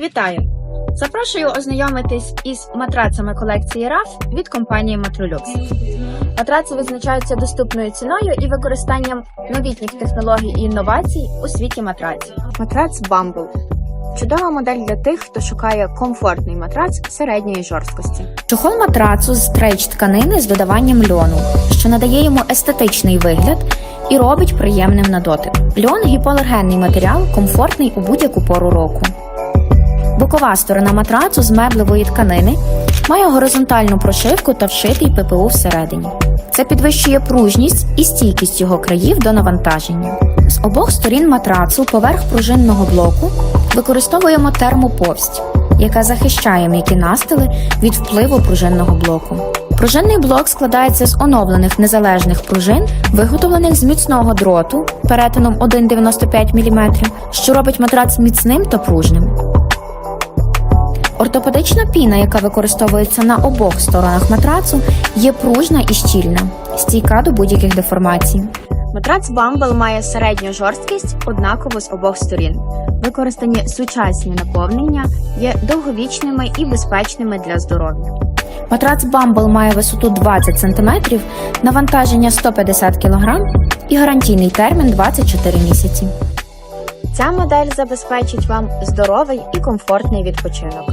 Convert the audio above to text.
Вітаю! Запрошую ознайомитись із матрацами колекції RAF від компанії Matrolux. Матраци визначаються доступною ціною і використанням новітніх технологій і інновацій у світі матраців. Матрац Bumble – чудова модель для тих, хто шукає комфортний матрац середньої жорсткості. Чохол матрацу з стрейч тканини з додаванням льону, що надає йому естетичний вигляд і робить приємним на дотик. Льон гіпоалергенний матеріал, комфортний у будь-яку пору року. Бокова сторона матрацу з меблевої тканини має горизонтальну прошивку та вшитий ППУ всередині. Це підвищує пружність і стійкість його країв до навантаження. З обох сторін матрацу поверх пружинного блоку використовуємо термоповсть, яка захищає м'які настили від впливу пружинного блоку. Пружинний блок складається з оновлених незалежних пружин, виготовлених з міцного дроту перетином 1,95 мм, що робить матрац міцним та пружним. Ортопедична піна, яка використовується на обох сторонах матрацу, є пружна і щільна, стійка до будь-яких деформацій. Матрац Bumble має середню жорсткість однаково з обох сторін. Використані сучасні наповнення є довговічними і безпечними для здоров'я. Матрац Bumble має висоту 20 см, навантаження 150 кг і гарантійний термін 24 місяці. Ця модель забезпечить вам здоровий і комфортний відпочинок.